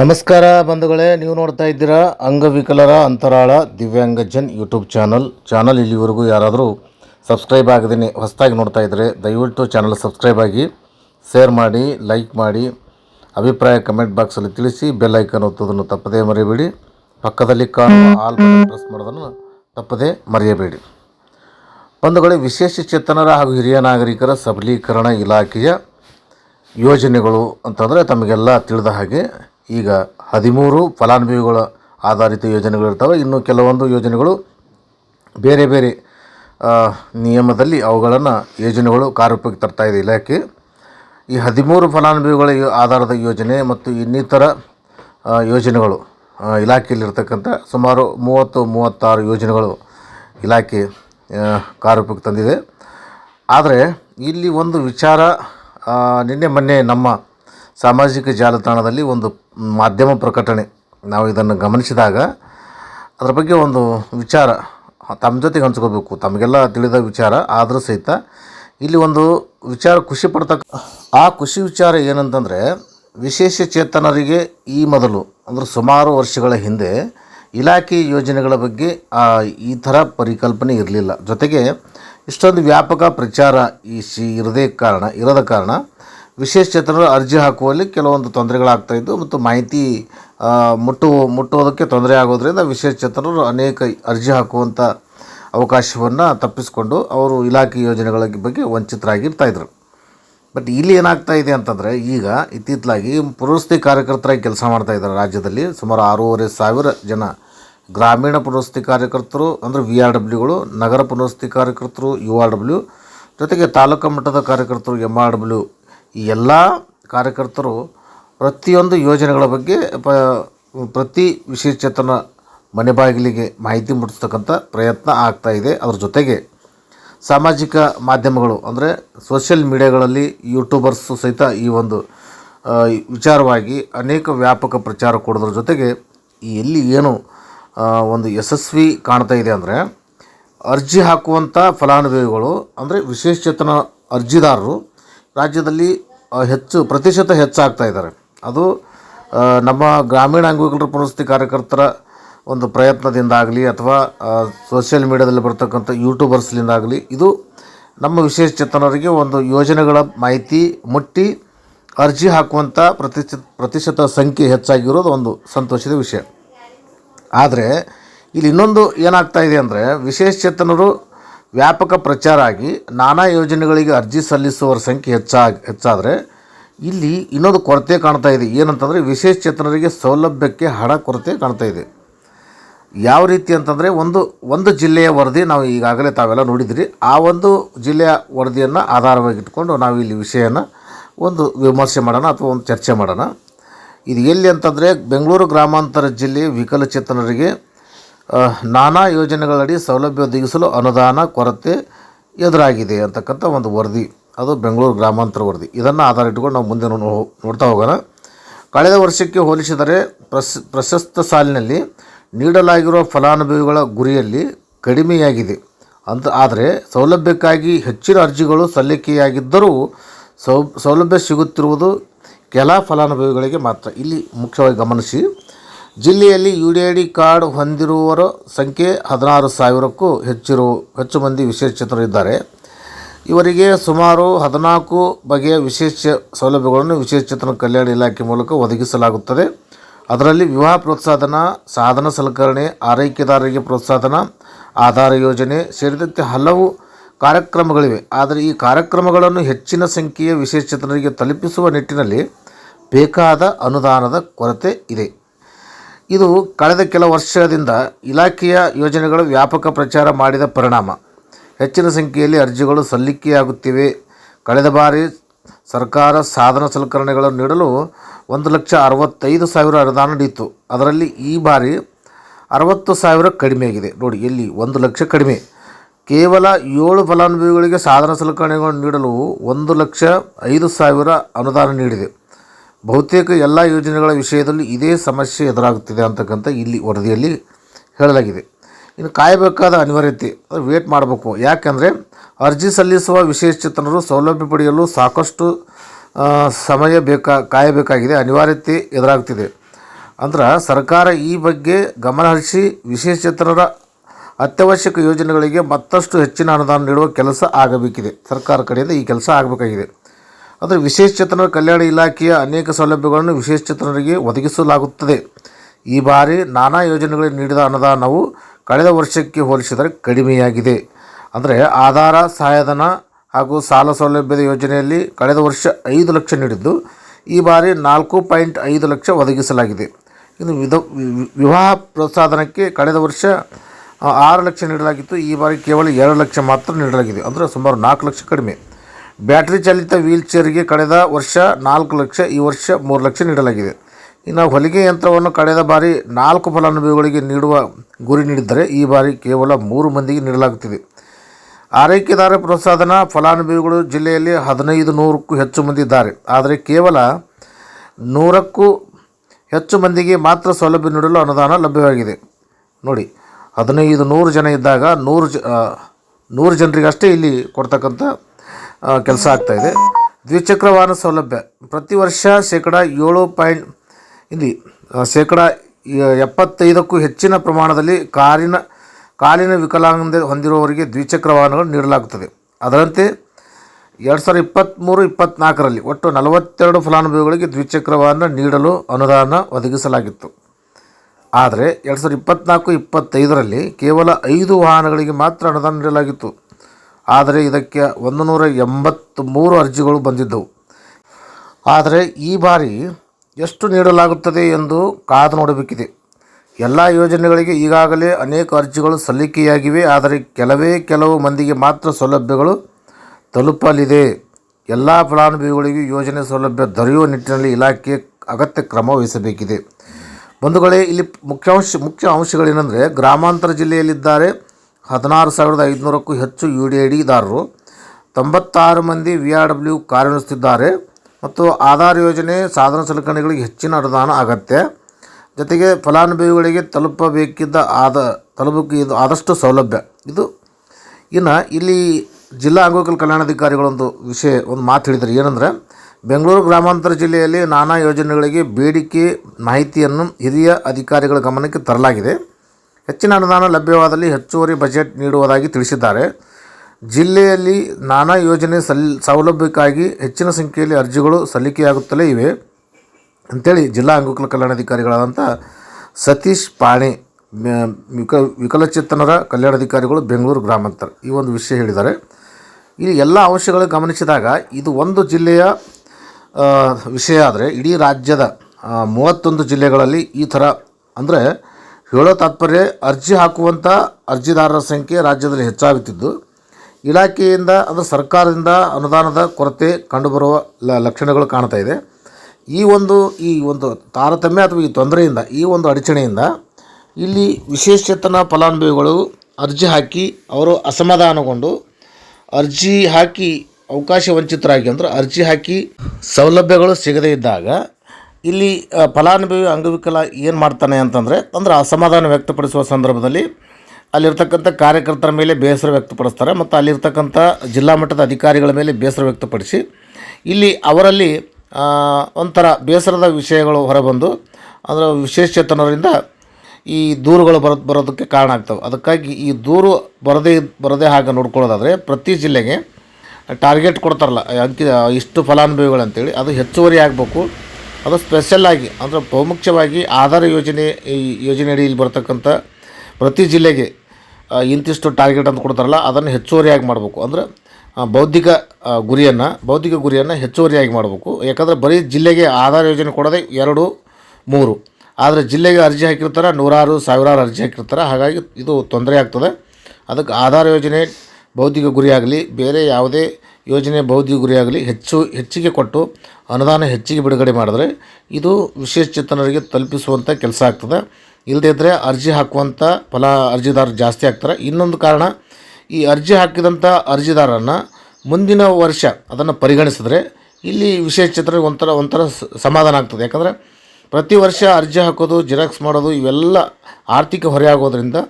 ನಮಸ್ಕಾರ ಬಂಧುಗಳೇ, ನೀವು ನೋಡ್ತಾ ಇದ್ದೀರಾ ಅಂಗವಿಕಲರ ಅಂತರಾಳ ದಿವ್ಯಾಂಗ ಜನ್ ಯೂಟ್ಯೂಬ್ ಚಾನಲ್. ಚಾನಲ್ ಇಲ್ಲಿವರೆಗೂ ಯಾರಾದರೂ ಸಬ್ಸ್ಕ್ರೈಬ್ ಆಗದೇನೆ ಹೊಸದಾಗಿ ನೋಡ್ತಾ ಇದ್ದರೆ ದಯವಿಟ್ಟು ಚಾನಲ್ ಸಬ್ಸ್ಕ್ರೈಬ್ ಆಗಿ, ಶೇರ್ ಮಾಡಿ, ಲೈಕ್ ಮಾಡಿ, ಅಭಿಪ್ರಾಯ ಕಮೆಂಟ್ ಬಾಕ್ಸಲ್ಲಿ ತಿಳಿಸಿ, ಬೆಲ್ ಐಕನ್ ಒತ್ತೋದನ್ನು ತಪ್ಪದೇ ಮರೆಯಬೇಡಿ. ಪಕ್ಕದಲ್ಲಿ ಕಾಣುವ ಆಲ್ ಬಟನ್ ಪ್ರೆಸ್ ಮಾಡೋದನ್ನು ತಪ್ಪದೇ ಮರೆಯಬೇಡಿ. ಬಂಧುಗಳೇ, ವಿಶೇಷ ಚೇತನರ ಹಾಗೂ ಹಿರಿಯ ನಾಗರಿಕರ ಸಬಲೀಕರಣ ಇಲಾಖೆಯ ಯೋಜನೆಗಳು ಅಂತಂದರೆ ತಮಗೆಲ್ಲ ತಿಳಿದ ಹಾಗೆ ಈಗ ಹದಿಮೂರು ಫಲಾನುಭವಿಗಳ ಆಧಾರಿತ ಯೋಜನೆಗಳಿರ್ತವೆ ಇನ್ನು ಕೆಲವೊಂದು ಯೋಜನೆಗಳು ಬೇರೆ ಬೇರೆ ನಿಯಮದಲ್ಲಿ ಅವುಗಳನ್ನು ಯೋಜನೆಗಳು ಕಾರ್ಯರೂಪಕ್ಕೆ ಇದೆ ಇಲಾಖೆ. ಈ ಹದಿಮೂರು ಫಲಾನುಭವಿಗಳ ಆಧಾರದ ಯೋಜನೆ ಮತ್ತು ಇನ್ನಿತರ ಯೋಜನೆಗಳು ಇಲಾಖೆಯಲ್ಲಿರ್ತಕ್ಕಂಥ ಸುಮಾರು ಮೂವತ್ತು, ಮೂವತ್ತಾರು ಯೋಜನೆಗಳು ಇಲಾಖೆ ಕಾರ್ಯರೂಪಕ್ಕೆ ತಂದಿದೆ. ಆದರೆ ಇಲ್ಲಿ ಒಂದು ವಿಚಾರ ನಿನ್ನೆ, ಮೊನ್ನೆ ನಮ್ಮ ಸಾಮಾಜಿಕ ಜಾಲತಾಣದಲ್ಲಿ ಒಂದು ಮಾಧ್ಯಮ ಪ್ರಕಟಣೆ. ನಾವು ಇದನ್ನು ಗಮನಿಸಿದಾಗ ಅದರ ಬಗ್ಗೆ ಒಂದು ವಿಚಾರ ತಮ್ಮ ಜೊತೆಗೆ ಹಂಚ್ಕೋಬೇಕು ತಮಗೆಲ್ಲ ತಿಳಿದ ವಿಚಾರ, ಆದರೂ ಸಹಿತ ಇಲ್ಲಿ ಒಂದು ವಿಚಾರ ಖುಷಿ ಪಡ್ತಕ್ಕ, ಆ ಖುಷಿ ವಿಚಾರ ಏನಂತಂದರೆ, ವಿಶೇಷ ಚೇತನರಿಗೆ ಈ ಮೊದಲು, ಅಂದರೆ ಸುಮಾರು ವರ್ಷಗಳ ಹಿಂದೆ ಇಲಾಖೆ ಯೋಜನೆಗಳ ಬಗ್ಗೆ ಈ ಥರ ಪರಿಕಲ್ಪನೆ ಇರಲಿಲ್ಲ. ಜೊತೆಗೆ ಇಷ್ಟೊಂದು ವ್ಯಾಪಕ ಪ್ರಚಾರ ಈ ಶಿ ಇರದೇ ಕಾರಣ, ಇರದ ಕಾರಣ ವಿಶೇಷ ಚೇತನರು ಅರ್ಜಿ ಹಾಕುವಲ್ಲಿ ಕೆಲವೊಂದು ತೊಂದರೆಗಳಾಗ್ತಾ ಇದ್ದು ಮತ್ತು ಮಾಹಿತಿ ಮುಟ್ಟು, ಮುಟ್ಟುವುದಕ್ಕೆ ತೊಂದರೆ ಆಗೋದ್ರಿಂದ ವಿಶೇಷ ಚೇತನರು ಅನೇಕ ಅರ್ಜಿ ಹಾಕುವಂಥ ಅವಕಾಶವನ್ನು ತಪ್ಪಿಸಿಕೊಂಡು ಅವರು ಇಲಾಖೆ ಯೋಜನೆಗಳ ಬಗ್ಗೆ ವಂಚಿತರಾಗಿರ್ತಾಯಿದ್ರು ಬಟ್ ಇಲ್ಲಿ ಏನಾಗ್ತಾ ಇದೆ ಅಂತಂದರೆ ಈಗ ಇತ್ತಿತ್ತಲಾಗಿ ಪುನರ್ವಸತಿ ಕಾರ್ಯಕರ್ತರಾಗಿ ಕೆಲಸ ಮಾಡ್ತಾ ಇದ್ದಾರೆ ರಾಜ್ಯದಲ್ಲಿ. ಸುಮಾರು ಆರೂವರೆ ಸಾವಿರ ಜನ ಗ್ರಾಮೀಣ ಪುನರ್ವಸತಿ ಕಾರ್ಯಕರ್ತರು, ಅಂದರೆ ವಿ ಆರ್ ಡಬ್ಲ್ಯೂಗಳು ನಗರ ಪುನರ್ವಸತಿ ಕಾರ್ಯಕರ್ತರು, ಯು ಆರ್ ಡಬ್ಲ್ಯೂ, ಜೊತೆಗೆ ತಾಲೂಕು ಮಟ್ಟದ ಕಾರ್ಯಕರ್ತರು ಎಂ ಆರ್ ಡಬ್ಲ್ಯೂ ಈ ಎಲ್ಲ ಕಾರ್ಯಕರ್ತರು ಪ್ರತಿಯೊಂದು ಯೋಜನೆಗಳ ಬಗ್ಗೆ ಪ, ಪ್ರತಿ ವಿಶೇಷಚೇತನ ಮನೆ ಬಾಗಿಲಿಗೆ ಮಾಹಿತಿ ಮುಟ್ಟಿಸ್ತಕ್ಕಂಥ ಪ್ರಯತ್ನ ಆಗ್ತಾ ಇದೆ. ಅದ್ರ ಜೊತೆಗೆ ಸಾಮಾಜಿಕ ಮಾಧ್ಯಮಗಳು ಅಂದರೆ ಸೋಷಿಯಲ್ ಮೀಡಿಯಾಗಳಲ್ಲಿ ಯೂಟ್ಯೂಬರ್ಸು ಸಹಿತ ಈ ಒಂದು ವಿಚಾರವಾಗಿ ಅನೇಕ ವ್ಯಾಪಕ ಪ್ರಚಾರ ಕೊಡೋದ್ರ ಜೊತೆಗೆ ಎಲ್ಲಿ ಏನು ಒಂದು ಯಶಸ್ವಿ ಕಾಣ್ತಾ ಇದೆ ಅಂದರೆ ಅರ್ಜಿ ಹಾಕುವಂಥ ಫಲಾನುಭವಿಗಳು ಅಂದರೆ ವಿಶೇಷಚೇತನ ಅರ್ಜಿದಾರರು ರಾಜ್ಯದಲ್ಲಿ ಹೆಚ್ಚು, ಪ್ರತಿಶತ ಹೆಚ್ಚಾಗ್ತಾ ಇದ್ದಾರೆ. ಅದು ನಮ್ಮ ಗ್ರಾಮೀಣ ಅಂಗವಿಕಲರ ಪುನರ್ವಸತಿ ಕಾರ್ಯಕರ್ತರ ಒಂದು ಪ್ರಯತ್ನದಿಂದಾಗಲಿ ಅಥವಾ ಸೋಷಿಯಲ್ ಮೀಡಿಯಾದಲ್ಲಿ ಬರ್ತಕ್ಕಂಥ ಯೂಟ್ಯೂಬರ್ಸ್ಲಿಂದಾಗಲಿ ಇದು ನಮ್ಮ ವಿಶೇಷ ಚೇತನರಿಗೆ ಒಂದು ಯೋಜನೆಗಳ ಮಾಹಿತಿ ಮುಟ್ಟಿ, ಅರ್ಜಿ ಹಾಕುವಂಥ ಪ್ರತಿಶತ ಪ್ರತಿಶತ ಸಂಖ್ಯೆ ಹೆಚ್ಚಾಗಿರೋದು ಒಂದು ಸಂತೋಷದ ವಿಷಯ. ಆದರೆ, ಇಲ್ಲಿ ಇನ್ನೊಂದು ಏನಾಗ್ತಾ ಇದೆ ಅಂದರೆ, ವಿಶೇಷ ಚೇತನರು ವ್ಯಾಪಕ ಪ್ರಚಾರ ಆಗಿ ನಾನಾ ಯೋಜನೆಗಳಿಗೆ ಅರ್ಜಿ ಸಲ್ಲಿಸುವವರ ಸಂಖ್ಯೆ ಹೆಚ್ಚಾಗಿ ಹೆಚ್ಚಾದರೆ ಇಲ್ಲಿ ಇನ್ನೊಂದು ಕೊರತೆ ಕಾಣ್ತಾ ಇದೆ. ಏನಂತಂದರೆ ವಿಶೇಷ ಚೇತನರಿಗೆ ಸೌಲಭ್ಯಕ್ಕೆ ಹಣ ಕೊರತೆ ಕಾಣ್ತಾ ಇದೆ. ಯಾವ ರೀತಿ ಅಂತಂದರೆ ಒಂದು ಒಂದು ಜಿಲ್ಲೆಯ ವರದಿ ನಾವು ಈಗಾಗಲೇ ತಾವೆಲ್ಲ ನೋಡಿದಿರಿ. ಆ ಒಂದು ಜಿಲ್ಲೆಯ ವರದಿಯನ್ನು ಆಧಾರವಾಗಿಟ್ಕೊಂಡು ನಾವು ಇಲ್ಲಿ ವಿಷಯನ ಒಂದು ವಿಮರ್ಶೆ ಮಾಡೋಣ ಅಥವಾ ಒಂದು ಚರ್ಚೆ ಮಾಡೋಣ. ಇದು ಎಲ್ಲಿ ಅಂತಂದರೆ ಬೆಂಗಳೂರು ಗ್ರಾಮಾಂತರ ಜಿಲ್ಲೆ ವಿಕಲಚೇತನರಿಗೆ ನಾನಾ ಯೋಜನೆಗಳಡಿ ಸೌಲಭ್ಯ ಒದಗಿಸಲು ಅನುದಾನ ಕೊರತೆ ಎದುರಾಗಿದೆ ಅಂತಕ್ಕಂಥ ಒಂದು ವರದಿ. ಅದು ಬೆಂಗಳೂರು ಗ್ರಾಮಾಂತರ ವರದಿ. ಇದನ್ನು ಆಧಾರ ಇಟ್ಕೊಂಡು ನಾವು ಮುಂದೆ ನೋಡ್ತಾ ಹೋಗೋಣ. ಕಳೆದ ವರ್ಷಕ್ಕೆ ಹೋಲಿಸಿದರೆ ಪ್ರಸ್ ಪ್ರಶಸ್ತ ಸಾಲಿನಲ್ಲಿ ನೀಡಲಾಗಿರುವ ಫಲಾನುಭವಿಗಳ ಗುರಿಯಲ್ಲಿ ಕಡಿಮೆಯಾಗಿದೆ. ಅಂತ ಆದರೆ ಸೌಲಭ್ಯಕ್ಕಾಗಿ ಹೆಚ್ಚಿನ ಅರ್ಜಿಗಳು ಸಲ್ಲಿಕೆಯಾಗಿದ್ದರೂ ಸೌ ಸೌಲಭ್ಯ ಸಿಗುತ್ತಿರುವುದು ಕೆಲ ಫಲಾನುಭವಿಗಳಿಗೆ ಮಾತ್ರ. ಇಲ್ಲಿ ಮುಖ್ಯವಾಗಿ ಗಮನಿಸಿ ಜಿಲ್ಲೆಯಲ್ಲಿ U D I D card ಹೊಂದಿರುವವರ ಸಂಖ್ಯೆ ಹದಿನಾರು ಸಾವಿರಕ್ಕೂ ಹೆಚ್ಚಿರು, ಹೆಚ್ಚು ಮಂದಿ ವಿಶೇಷಚೇತನರು ಇದ್ದಾರೆ ಇವರಿಗೆ ಸುಮಾರು ಹದಿನಾಲ್ಕು ಬಗೆಯ ವಿಶೇಷ ಸೌಲಭ್ಯಗಳನ್ನು ವಿಶೇಷಚೇತನ ಕಲ್ಯಾಣ ಇಲಾಖೆ ಮೂಲಕ ಒದಗಿಸಲಾಗುತ್ತದೆ. ಅದರಲ್ಲಿ ವಿವಾಹ ಪ್ರೋತ್ಸಾಹನ ಸಾಧನ ಸಲಕರಣೆ, ಆರೈಕೆದಾರರಿಗೆ ಪ್ರೋತ್ಸಾಹನ ಆಧಾರ ಯೋಜನೆ ಸೇರಿದಂತೆ ಹಲವು ಕಾರ್ಯಕ್ರಮಗಳಿವೆ. ಆದರೆ ಈ ಕಾರ್ಯಕ್ರಮಗಳನ್ನು ಹೆಚ್ಚಿನ ಸಂಖ್ಯೆಯ ವಿಶೇಷಚೇತನರಿಗೆ ತಲುಪಿಸುವ ನಿಟ್ಟಿನಲ್ಲಿ ಬೇಕಾದ ಅನುದಾನದ ಕೊರತೆ ಇದೆ. ಇದು ಕಳೆದ ಕೆಲ ವರ್ಷದಿಂದ ಇಲಾಖೆಯ ಯೋಜನೆಗಳು ವ್ಯಾಪಕ ಪ್ರಚಾರ ಮಾಡಿದ ಪರಿಣಾಮ. ಹೆಚ್ಚಿನ ಸಂಖ್ಯೆಯಲ್ಲಿ ಅರ್ಜಿಗಳು ಸಲ್ಲಿಕೆಯಾಗುತ್ತಿವೆ. ಕಳೆದ ಬಾರಿ ಸರ್ಕಾರ ಸಾಧನ ಸಲಕರಣೆಗಳನ್ನು ನೀಡಲು ಒಂದು ಲಕ್ಷ ಅರವತ್ತೈದು ಸಾವಿರ ಅನುದಾನ ನೀಡಿತ್ತು. ಅದರಲ್ಲಿ ಈ ಬಾರಿ ಅರವತ್ತು ಸಾವಿರ ಕಡಿಮೆಯಾಗಿದೆ. ನೋಡಿ ಎಲ್ಲಿ ಒಂದು ಲಕ್ಷ ಕಡಿಮೆ. ಕೇವಲ ಏಳು ಫಲಾನುಭವಿಗಳಿಗೆ ಸಾಧನ ಸಲಕರಣೆಗಳನ್ನು ನೀಡಲು ಒಂದು ಲಕ್ಷ ಐದು ಸಾವಿರ ಅನುದಾನ ನೀಡಿದೆ. ಬಹುತೇಕ ಎಲ್ಲ ಯೋಜನೆಗಳ ವಿಷಯದಲ್ಲಿ ಇದೇ ಸಮಸ್ಯೆ ಎದುರಾಗುತ್ತಿದೆ ಅಂತಕ್ಕಂಥ ಇಲ್ಲಿ ವರದಿಯಲ್ಲಿ ಹೇಳಲಾಗಿದೆ. ಇನ್ನು ಕಾಯಬೇಕಾದ ಅನಿವಾರ್ಯತೆ ವೇಟ್ ಮಾಡಬೇಕು. ಯಾಕೆಂದರೆ ಅರ್ಜಿ ಸಲ್ಲಿಸುವ ವಿಶೇಷಚೇತನರು ಸೌಲಭ್ಯ ಪಡೆಯಲು ಸಾಕಷ್ಟು ಸಮಯ ಬೇಕಾ, ಕಾಯಬೇಕಾಗಿದೆ, ಅನಿವಾರ್ಯತೆ ಎದುರಾಗ್ತಿದೆ. ಅಂದ್ರೆ ಸರ್ಕಾರ ಈ ಬಗ್ಗೆ ಗಮನಹರಿಸಿ ವಿಶೇಷಚೇತನರ ಅತ್ಯವಶ್ಯಕ ಯೋಜನೆಗಳಿಗೆ ಮತ್ತಷ್ಟು ಹೆಚ್ಚಿನ ಅನುದಾನ ನೀಡುವ ಕೆಲಸ ಆಗಬೇಕಿದೆ. ಸರ್ಕಾರ ಕಡೆಯಿಂದ ಈ ಕೆಲಸ ಆಗಬೇಕಾಗಿದೆ. ಅಂದರೆ ವಿಶೇಷಚೇತನರ ಕಲ್ಯಾಣ ಇಲಾಖೆಯ ಅನೇಕ ಸೌಲಭ್ಯಗಳನ್ನು ವಿಶೇಷಚೇತನರಿಗೆ ಒದಗಿಸಲಾಗುತ್ತದೆ. ಈ ಬಾರಿ ನಾನಾ ಯೋಜನೆಗಳಿಗೆ ನೀಡಿದ ಅನುದಾನವು ಕಳೆದ ವರ್ಷಕ್ಕೆ ಹೋಲಿಸಿದರೆ ಕಡಿಮೆಯಾಗಿದೆ. ಅಂದರೆ ಆಧಾರ ಸಹಾಯಧನ ಹಾಗೂ ಸಾಲ ಸೌಲಭ್ಯದ ಯೋಜನೆಯಲ್ಲಿ ಕಳೆದ ವರ್ಷ ಐದು ಲಕ್ಷ ನೀಡಿದ್ದು, ಈ ಬಾರಿ ನಾಲ್ಕು ಪಾಯಿಂಟ್ ಐದು ಲಕ್ಷ ಒದಗಿಸಲಾಗಿದೆ. ಇನ್ನು ವಿಧ, ವಿವಾಹ ಪ್ರೋತ್ಸಾಹನಕ್ಕೆ ಕಳೆದ ವರ್ಷ ಆರು ಲಕ್ಷ ನೀಡಲಾಗಿತ್ತು. ಈ ಬಾರಿ ಕೇವಲ ಎರಡು ಲಕ್ಷ ಮಾತ್ರ ನೀಡಲಾಗಿದೆ. ಅಂದರೆ ಸುಮಾರು ನಾಲ್ಕು ಲಕ್ಷ ಕಡಿಮೆ. ಬ್ಯಾಟ್ರಿ ಚಾಲಿತ ವೀಲ್ ಚೇರ್ಗೆ ಕಳೆದ ವರ್ಷ ನಾಲ್ಕು ಲಕ್ಷ, ಈ ವರ್ಷ ಮೂರು ಲಕ್ಷ ನೀಡಲಾಗಿದೆ. ಇನ್ನು ಹೊಲಿಗೆ ಯಂತ್ರವನ್ನು ಕಳೆದ ಬಾರಿ ನಾಲ್ಕು ಫಲಾನುಭವಿಗಳಿಗೆ ನೀಡುವ ಗುರಿ ನೀಡಿದ್ದರೆ ಈ ಬಾರಿ ಕೇವಲ ಮೂರು ಮಂದಿಗೆ ನೀಡಲಾಗುತ್ತಿದೆ. ಆರೈಕೆದಾರ ಪ್ರೋತ್ಸಾಹನ ಫಲಾನುಭವಿಗಳು ಜಿಲ್ಲೆಯಲ್ಲಿ ಹದಿನೈದು ನೂರಕ್ಕೂ ಹೆಚ್ಚು ಮಂದಿ ಇದ್ದಾರೆ. ಆದರೆ ಕೇವಲ ನೂರಕ್ಕೂ ಹೆಚ್ಚು ಮಂದಿಗೆ ಮಾತ್ರ ಸೌಲಭ್ಯ ನೀಡಲು ಅನುದಾನ ಲಭ್ಯವಾಗಿದೆ. ನೋಡಿ, ಹದಿನೈದು ನೂರು ಜನ ಇದ್ದಾಗ ನೂರು ಜ ನೂರು ಜನರಿಗಷ್ಟೇ ಇಲ್ಲಿ ಕೊಡ್ತಕ್ಕಂಥ ಕೆಲಸ ಆಗ್ತಾಯಿದೆ ದ್ವಿಚಕ್ರ ವಾಹನ ಸೌಲಭ್ಯ. ಪ್ರತಿ ವರ್ಷ ಶೇಕಡ ಏಳು ಪಾಯಿಂಟ್ ಇಲ್ಲಿ ಶೇಕಡ ಎಪ್ಪತ್ತೈದಕ್ಕೂ ಹೆಚ್ಚಿನ ಪ್ರಮಾಣದಲ್ಲಿ ಕಾರಿನ, ಕಾಲಿನ ವಿಕಲಾಂಗ ಹೊಂದಿರುವವರಿಗೆ ದ್ವಿಚಕ್ರ ವಾಹನಗಳು ನೀಡಲಾಗುತ್ತದೆ. ಅದರಂತೆ ಎರಡು ಸಾವಿರದ ಇಪ್ಪತ್ತ್ಮೂರು ಇಪ್ಪತ್ತ್ನಾಲ್ಕರಲ್ಲಿ ಒಟ್ಟು ನಲವತ್ತೆರಡು ಫಲಾನುಭವಿಗಳಿಗೆ ದ್ವಿಚಕ್ರ ವಾಹನ ನೀಡಲು ಅನುದಾನ ಒದಗಿಸಲಾಗಿತ್ತು. ಆದರೆ ಎರಡು ಸಾವಿರದ ಇಪ್ಪತ್ತ್ನಾಲ್ಕು ಇಪ್ಪತ್ತೈದರಲ್ಲಿ ಕೇವಲ ಐದು ವಾಹನಗಳಿಗೆ ಮಾತ್ರ ಅನುದಾನ ನೀಡಲಾಗಿತ್ತು. ಆದರೆ ಇದಕ್ಕೆ ಒಂದು ನೂರ ಎಂಬತ್ತ್ಮೂರು ಅರ್ಜಿಗಳು ಬಂದಿದ್ದವು. ಆದರೆ ಈ ಬಾರಿ ಎಷ್ಟು ನೀಡಲಾಗುತ್ತದೆ ಎಂದು ಕಾದು ನೋಡಬೇಕಿದೆ. ಎಲ್ಲ ಯೋಜನೆಗಳಿಗೆ ಈಗಾಗಲೇ ಅನೇಕ ಅರ್ಜಿಗಳು ಸಲ್ಲಿಕೆಯಾಗಿವೆ. ಆದರೆ ಕೆಲವೇ ಕೆಲವು ಮಂದಿಗೆ ಮಾತ್ರ ಸೌಲಭ್ಯಗಳು ತಲುಪಲಿದೆ. ಎಲ್ಲ ಫಲಾನುಭವಿಗಳಿಗೆ ಯೋಜನೆ ಸೌಲಭ್ಯ ದೊರೆಯುವ ನಿಟ್ಟಿನಲ್ಲಿ ಇಲಾಖೆ ಅಗತ್ಯ ಕ್ರಮ ವಹಿಸಬೇಕಿದೆ. ಬಂಧುಗಳೇ, ಇಲ್ಲಿ ಮುಖ್ಯಾಂಶ ಮುಖ್ಯ ಅಂಶಗಳೇನೆಂದರೆ ಗ್ರಾಮಾಂತರ ಜಿಲ್ಲೆಯಲ್ಲಿದ್ದಾರೆ. ಹದಿನಾರು ಸಾವಿರದ ಐದುನೂರಕ್ಕೂ ಹೆಚ್ಚು ಯು ಡಿ ಐ ಡಿದಾರರು ತೊಂಬತ್ತಾರು ಮಂದಿ ವಿ ಆರ್ ಡಬ್ಲ್ಯೂ ಕಾರ್ಯನಿರ್ವಹಿಸುತ್ತಿದ್ದಾರೆ ಮತ್ತು ಆಧಾರ್ ಯೋಜನೆ, ಸಾಧನ ಸಲಕರಣೆಗಳಿಗೆ ಹೆಚ್ಚಿನ ಅನುದಾನ ಅಗತ್ಯ. ಜೊತೆಗೆ ಫಲಾನುಭವಿಗಳಿಗೆ ತಲುಪಬೇಕಿದ್ದ ಆದ ತಲುಪಕ್ಕೆ ಇದು ಆದಷ್ಟು ಸೌಲಭ್ಯ. ಇದು, ಇನ್ನು ಇಲ್ಲಿ ಜಿಲ್ಲಾ ಅಂಗವಿಕಲ ಕಲ್ಯಾಣಾಧಿಕಾರಿಗಳೊಂದು ವಿಷಯ, ಒಂದು ಮಾತು ಹೇಳಿದರು ಏನಂದರೆ, ಬೆಂಗಳೂರು ಗ್ರಾಮಾಂತರ ಜಿಲ್ಲೆಯಲ್ಲಿ ನಾನಾ ಯೋಜನೆಗಳಿಗೆ ಬೇಡಿಕೆ, ಮಾಹಿತಿಯನ್ನು ಹಿರಿಯ ಅಧಿಕಾರಿಗಳ ಗಮನಕ್ಕೆ ತರಲಾಗಿದೆ. ಹೆಚ್ಚಿನ ಅನುದಾನ ಲಭ್ಯವಾದಲ್ಲಿ ಹೆಚ್ಚುವರಿ ಬಜೆಟ್ ನೀಡುವುದಾಗಿ ತಿಳಿಸಿದ್ದಾರೆ. ಜಿಲ್ಲೆಯಲ್ಲಿ ನಾನಾ ಯೋಜನೆ ಸಲ್, ಸೌಲಭ್ಯಕ್ಕಾಗಿ ಹೆಚ್ಚಿನ ಸಂಖ್ಯೆಯಲ್ಲಿ ಅರ್ಜಿಗಳು ಸಲ್ಲಿಕೆಯಾಗುತ್ತಲೇ ಇವೆ. ಅಂಥೇಳಿ ಜಿಲ್ಲಾ ಅಂಗಕುಲ ಕಲ್ಯಾಣಾಧಿಕಾರಿಗಳಾದಂಥ ಸತೀಶ್ ಪಾಣೆ ವಿಕ, ವಿಕಲಚೇತನರ ಕಲ್ಯಾಣಾಧಿಕಾರಿಗಳು ಬೆಂಗಳೂರು ಗ್ರಾಮಾಂತರ ಈ ಒಂದು ವಿಷಯ ಹೇಳಿದ್ದಾರೆ. ಈ ಎಲ್ಲ ಅಂಶಗಳು ಗಮನಿಸಿದಾಗ ಇದು ಒಂದು ಜಿಲ್ಲೆಯ ವಿಷಯ ಆದರೆ ಇಡೀ ರಾಜ್ಯದ ಮೂವತ್ತೊಂದು ಜಿಲ್ಲೆಗಳಲ್ಲಿ ಈ ಥರ ಅಂದರೆ ಹೇಳೋ ತಾತ್ಪರ್ಯ ಅರ್ಜಿ ಹಾಕುವಂಥ ಅರ್ಜಿದಾರರ ಸಂಖ್ಯೆ ರಾಜ್ಯದಲ್ಲಿ ಹೆಚ್ಚಾಗುತ್ತಿದ್ದು, ಇಲಾಖೆಯಿಂದ ಅಂದರೆ ಸರ್ಕಾರದಿಂದ ಅನುದಾನದ ಕೊರತೆ ಕಂಡುಬರುವ ಲಕ್ಷಣಗಳು ಕಾಣ್ತಾ ಇದೆ. ಈ ಒಂದು ಈ ಒಂದು ತಾರತಮ್ಯ ಅಥವಾ ಈ ತೊಂದರೆಯಿಂದ, ಈ ಒಂದು ಅಡಚಣೆಯಿಂದ ಇಲ್ಲಿ ವಿಶೇಷತನ ಫಲಾನುಭವಿಗಳು ಅರ್ಜಿ ಹಾಕಿ ಅವರು ಅಸಮಾಧಾನಗೊಂಡು ಅರ್ಜಿ ಹಾಕಿ ಅವಕಾಶ ವಂಚಿತರಾಗಿ ಅಂದರೆ ಅರ್ಜಿ ಹಾಕಿ ಸೌಲಭ್ಯಗಳು ಸಿಗದೇ ಇದ್ದಾಗ ಇಲ್ಲಿ ಫಲಾನುಭವಿ ಅಂಗವಿಕಲ ಏನು ಮಾಡ್ತಾನೆ ಅಂತಂದರೆ, ಅಂದ್ರೆ ಅಸಮಾಧಾನ ವ್ಯಕ್ತಪಡಿಸುವ ಸಂದರ್ಭದಲ್ಲಿ ಅಲ್ಲಿರ್ತಕ್ಕಂಥ ಕಾರ್ಯಕರ್ತರ ಮೇಲೆ ಬೇಸರ ವ್ಯಕ್ತಪಡಿಸ್ತಾರೆ ಮತ್ತು ಅಲ್ಲಿರ್ತಕ್ಕಂಥ ಜಿಲ್ಲಾ ಮಟ್ಟದ ಅಧಿಕಾರಿಗಳ ಮೇಲೆ ಬೇಸರ ವ್ಯಕ್ತಪಡಿಸಿ, ಇಲ್ಲಿ ಅವರಲ್ಲಿ ಒಂಥರ ಬೇಸರದ ವಿಷಯಗಳು ಹೊರಬಂದು, ಅದರ ವಿಶೇಷಚೇತನರಿಂದ ಈ ದೂರುಗಳು ಬರ, ಬರೋದಕ್ಕೆ ಕಾರಣ ಆಗ್ತವೆ. ಅದಕ್ಕಾಗಿ ಈ ದೂರು ಬರದೇ ಬರದೇ ಹಾಗೆ ನೋಡ್ಕೊಳ್ಳೋದಾದರೆ, ಪ್ರತಿ ಜಿಲ್ಲೆಗೆ ಟಾರ್ಗೆಟ್ ಕೊಡ್ತಾರಲ್ಲ, ಅಂಕಿ, ಇಷ್ಟು ಫಲಾನುಭವಿಗಳು ಅಂತೇಳಿ ಅದು ಹೆಚ್ಚುವರಿ ಆಗಬೇಕು. ಅದು ಸ್ಪೆಷಲ್ಲಾಗಿ ಅಂದರೆ ಬಹುಮುಖ್ಯವಾಗಿ ಆಧಾರ ಯೋಜನೆ, ಈ ಯೋಜನೆ ಅಡಿಯಲ್ಲಿ ಬರ್ತಕ್ಕಂಥ ಪ್ರತಿ ಜಿಲ್ಲೆಗೆ ಇಂತಿಷ್ಟು ಟಾರ್ಗೆಟ್ ಅಂತ ಕೊಡ್ತಾರಲ್ಲ, ಅದನ್ನು ಹೆಚ್ಚುವರಿಯಾಗಿ ಮಾಡಬೇಕು. ಅಂದರೆ ಬೌದ್ಧಿಕ ಗುರಿಯನ್ನು ಬೌದ್ಧಿಕ ಗುರಿಯನ್ನು ಹೆಚ್ಚುವರಿಯಾಗಿ ಮಾಡಬೇಕು. ಯಾಕಂದರೆ ಬರೀ ಜಿಲ್ಲೆಗೆ ಆಧಾರ ಯೋಜನೆ ಕೊಡೋದೇ ಎರಡು, ಮೂರು. ಆದರೆ ಜಿಲ್ಲೆಗೆ ಅರ್ಜಿ ಹಾಕಿರ್ತಾರೆ, ನೂರಾರು, ಸಾವಿರಾರು ಅರ್ಜಿ ಹಾಕಿರ್ತಾರೆ, ಹಾಗಾಗಿ ಇದು ತೊಂದರೆ ಆಗ್ತದೆ. ಅದಕ್ಕೆ ಆಧಾರ ಯೋಜನೆ ಬೌದ್ಧಿಕ ಗುರಿಯಾಗಲಿ ಬೇರೆ ಯಾವುದೇ ಯೋಜನೆ ಬೌದ್ಧಿಕ ಗುರಿಯಾಗಲಿ ಹೆಚ್ಚು ಹೆಚ್ಚಿಗೆ ಕೊಟ್ಟು ಅನುದಾನ ಹೆಚ್ಚಿಗೆ ಬಿಡುಗಡೆ ಮಾಡಿದ್ರೆ ಇದು ವಿಶೇಷಚೇತನರಿಗೆ ತಲುಪಿಸುವಂಥ ಕೆಲಸ ಆಗ್ತದೆ. ಇಲ್ಲದೇ ಇದ್ದರೆ ಅರ್ಜಿ ಹಾಕುವಂಥ ಫಲ ಅರ್ಜಿದಾರರು ಜಾಸ್ತಿ ಆಗ್ತಾರೆ. ಇನ್ನೊಂದು ಕಾರಣ, ಈ ಅರ್ಜಿ ಹಾಕಿದಂಥ ಅರ್ಜಿದಾರನ್ನು ಮುಂದಿನ ವರ್ಷ ಅದನ್ನು ಪರಿಗಣಿಸಿದ್ರೆ ಇಲ್ಲಿ ವಿಶೇಷಚೇತನರಿಗೆ ಒಂಥರ ಒಂಥರ ಸಮಾಧಾನ ಆಗ್ತದೆ. ಯಾಕಂದರೆ ಪ್ರತಿ ವರ್ಷ ಅರ್ಜಿ ಹಾಕೋದು, ಜಿರಾಕ್ಸ್ ಮಾಡೋದು, ಇವೆಲ್ಲ ಆರ್ಥಿಕ ಹೊರೆ ವಿಶೇಷ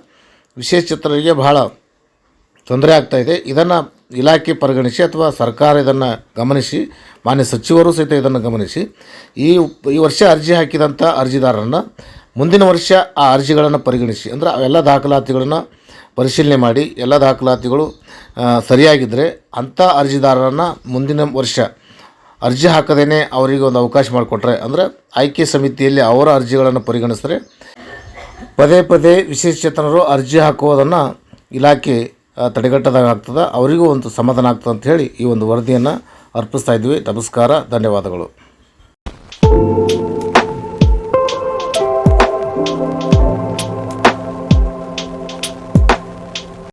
ವಿಶೇಷಚೇತನರಿಗೆ ಬಹಳ ತೊಂದರೆ ಆಗ್ತಾಯಿದೆ ಇದನ್ನು ಇಲಾಖೆ ಪರಿಗಣಿಸಿ ಅಥವಾ ಸರ್ಕಾರ ಇದನ್ನು ಗಮನಿಸಿ, ಮಾನ್ಯ ಸಚಿವರು ಸಹಿತ ಇದನ್ನು ಗಮನಿಸಿ, ಈ ಈ ವರ್ಷ ಅರ್ಜಿ ಹಾಕಿದಂಥ ಅರ್ಜಿದಾರರನ್ನು ಮುಂದಿನ ವರ್ಷ ಆ ಅರ್ಜಿಗಳನ್ನು ಪರಿಗಣಿಸಿ, ಅಂದರೆ ಅವೆಲ್ಲ ದಾಖಲಾತಿಗಳನ್ನು ಪರಿಶೀಲನೆ ಮಾಡಿ, ಎಲ್ಲ ದಾಖಲಾತಿಗಳು ಸರಿಯಾಗಿದ್ದರೆ ಅಂಥ ಅರ್ಜಿದಾರರನ್ನು ಮುಂದಿನ ವರ್ಷ ಅರ್ಜಿ ಹಾಕದೇನೆ ಅವರಿಗೆ ಒಂದು ಅವಕಾಶ ಮಾಡಿಕೊಟ್ರೆ, ಅಂದರೆ ಆಯ್ಕೆ ಸಮಿತಿಯಲ್ಲಿ ಅವರ ಅರ್ಜಿಗಳನ್ನು ಪರಿಗಣಿಸಿದ್ರೆ ಪದೇ ಪದೇ ವಿಶೇಷಚೇತನರು ಅರ್ಜಿ ಹಾಕುವುದನ್ನು ಇಲಾಖೆ ತಡೆಗಟ್ಟದಾಗ ಆಗ್ತದೆ. ಅವರಿಗೂ ಒಂದು ಸಮಾಧಾನ ಆಗ್ತದೆ ಅಂತ ಹೇಳಿ ಈ ಒಂದು ವರದಿಯನ್ನು ಅರ್ಪಿಸ್ತಾ ಇದ್ವಿ ನಮಸ್ಕಾರ. ಧನ್ಯವಾದಗಳು.